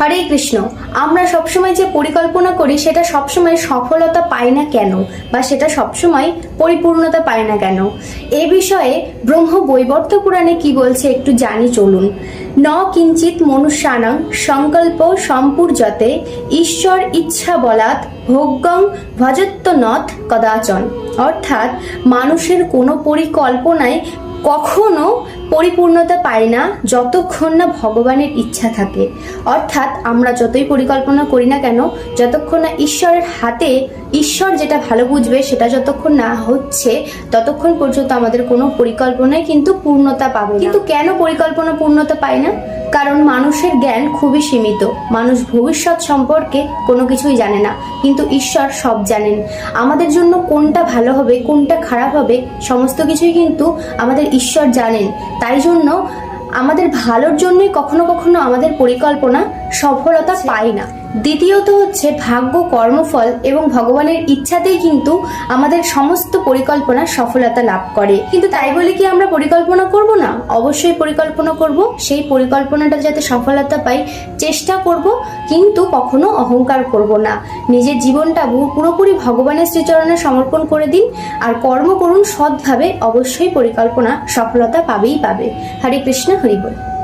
হরে কৃষ্ণ, আমরা সবসময় যে পরিকল্পনা করি, সেটা সবসময় সফলতা পাই না কেন? বা সেটা সবসময় পরিপূর্ণতা পায় না কেন? এ বিষয়ে ব্রহ্ম বৈবর্ত পুরাণে কি বলছে একটু জানি চলুন। ন কিঞ্চিত মনুষ্যানাং সংকল্প সম্পূর্যতে ঈশ্বর ইচ্ছা বলাৎ ভোগ্যং ভজত্ব নথ কদাচন। অর্থাৎ মানুষের কোনো পরিকল্পনায় কখনো পরিপূর্ণতা পায় না যতক্ষণ না ভগবানের ইচ্ছা থাকে। অর্থাৎ আমরা যতই পরিকল্পনা করি না কেন, যতক্ষণ না ঈশ্বরের হাতে ঈশ্বর যেটা ভালো বুঝবে সেটা যতক্ষণ না হচ্ছে, ততক্ষণ পর্যন্ত আমাদের কোনো পরিকল্পনায় কিন্তু পূর্ণতা পাবে কিন্তু কেন পরিকল্পনা পূর্ণতা পায় না? কারণ মানুষের জ্ঞান খুবই সীমিত। মানুষ ভবিষ্যৎ সম্পর্কে কোনো কিছুই জানে না, কিন্তু ঈশ্বর সব জানেন। আমাদের জন্য কোনটা ভালো হবে, কোনটা খারাপ হবে, সমস্ত কিছুই কিন্তু আমাদের ঈশ্বর জানেন। তাই জন্য আমাদের ভালোর জন্যই কখনো কখনো আমাদের পরিকল্পনা সফলতা পায় না। দ্বিতীয়ত হচ্ছে ভাগ্য, কর্মফল এবং ভগবানের ইচ্ছাতেই কিন্তু আমাদের সমস্ত পরিকল্পনা সফলতা লাভ করে। কিন্তু তাই বলে কি আমরা পরিকল্পনা করব না? অবশ্যই পরিকল্পনা করব। সেই পরিকল্পনাটা যাতে সফলতা পাই, চেষ্টা করব, কিন্তু কখনো অহংকার করব না। নিজের জীবনটা পুরোপুরি ভগবানের শ্রীচরণে সমর্পণ করে দিন আর কর্ম করুন সৎভাবে, অবশ্যই পরিকল্পনা সফলতা পাবেই পাবে। হরে কৃষ্ণ, হরি বল।